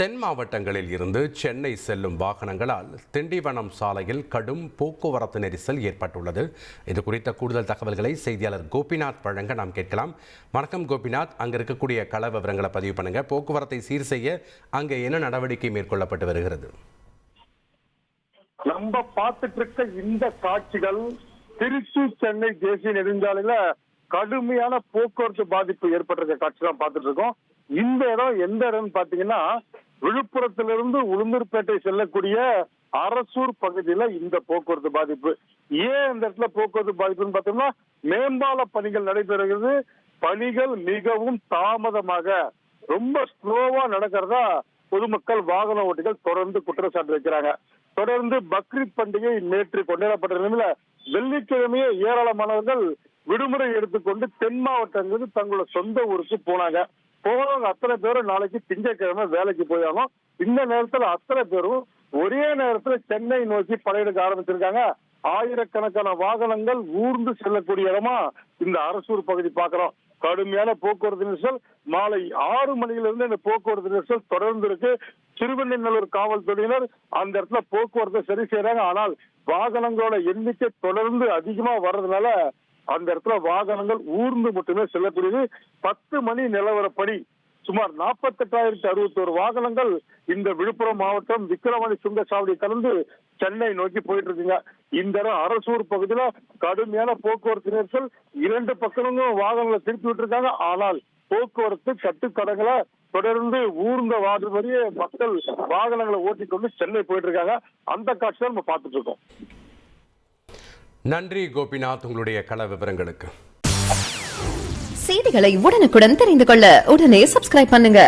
தென் மாவட்டங்களில் இருந்து சென்னை செல்லும் வாகனங்களால் திண்டிவனம் சாலையில் கடும் போக்குவரத்து நெரிசல் ஏற்பட்டுள்ளது. இது குறித்த கூடுதல் தகவல்களை செய்தியாளர் கோபிநாத் வழங்க நாம் கேட்கலாம். வணக்கம் கோபிநாத். அங்க இருக்கக்கூடிய கள விவரங்களை பதிவு பண்ணுங்க. போக்குவரத்தை சீர் செய்ய அங்கே என்ன நடவடிக்கை மேற்கொள்ளப்பட்டு வருகிறது? நம்ம பார்த்துட்டு இருக்க இந்த காட்சிகள் திருச்சி சென்னை தேசிய நெடுஞ்சாலையில கடுமையான போக்குவரத்து பாதிப்பு ஏற்பட்டிருக்க காட்சி தான் பார்த்துட்டு இருக்கோம் இந்த இடம் எந்த இடம்னு பாத்தீங்கன்னா விழுப்புரத்திலிருந்து உளுந்தூர்பேட்டை செல்லக்கூடிய அரசூர் பகுதியில இந்த போக்குவரத்து பாதிப்பு. ஏன் இந்த இடத்துல போக்குவரத்து பாதிப்புன்னு பார்த்தோம்னா மேம்பால பணிகள் நடைபெறுகிறது. பணிகள் மிகவும் தாமதமாக ரொம்ப ஸ்லோவா நடக்கிறதா பொதுமக்கள் வாகன ஓட்டிகள் தொடர்ந்து குற்றச்சாட்டு வைக்கிறாங்க. தொடர்ந்து பக்ரீத் பண்டிகை நேற்று கொண்டாடப்பட்ட நிலையில வெள்ளிக்கிழமையே ஏராளமானவர்கள் விடுமுறை எடுத்துக்கொண்டு தென் மாவட்டங்களுக்கு தங்களோட சொந்த ஊருக்கு போனாங்க. போனவங்க அத்தனை பேரும் நாளைக்கு திங்கட்கிழமை வேலைக்கு போயாலும் இந்த நேரத்துல அத்தனை பேரும் ஒரே நேரத்துல சென்னை நோக்கி படையெடுக்க ஆரம்பிச்சிருக்காங்க. ஆயிரக்கணக்கான வாகனங்கள் ஊர்ந்து செல்லக்கூடிய இடமா இந்த அரசூர் பகுதி பாக்குறோம் கடுமையான போக்குவரத்து நெரிசல். மாலை ஆறு மணியிலிருந்து இந்த போக்குவரத்து நெரிசல் தொடர்ந்து இருக்கு. திருவண்ணநல்லூர் காவல்துறையினர் அந்த இடத்துல போக்குவரத்தை சரி செய்யறாங்க ஆனால் வாகனங்களோட எண்ணிக்கை தொடர்ந்து அதிகமா வர்றதுனால அந்த இடத்துல வாகனங்கள் ஊர்ந்து மட்டுமே செல்லக்கூடியது பத்து மணி நிலவரப்படி சுமார் நாற்பத்தெட்டாயிரத்தி அறுபத்தோரு வாகனங்கள் இந்த விழுப்புரம் மாவட்டம் விக்கிரவாணி சுங்கச்சாவடி கலந்து சென்னை நோக்கி போயிட்டு இருக்குங்க இந்த இடம் அரசூர் பகுதியில கடுமையான போக்குவரத்து நெரிசல் இரண்டு பக்கமும் வாகனங்களை திருப்பி விட்டுருக்காங்க. ஆனால் போக்குவரத்து கட்டுக்கடங்களை தொடர்ந்து ஊர்ந்த வார்டு வரையே மக்கள் வாகனங்களை ஓட்டிக்கொண்டு சென்னை போயிட்டு இருக்காங்க அந்த காட்சி தான் நம்ம பார்த்துட்டு இருக்கோம். நன்றி கோபிநாத் உங்களுடைய கள விவரங்களுக்கு. செய்திகளை உடனுக்குடன் தெரிந்து கொள்ள உடனே சப்ஸ்கிரைப் பண்ணுங்க.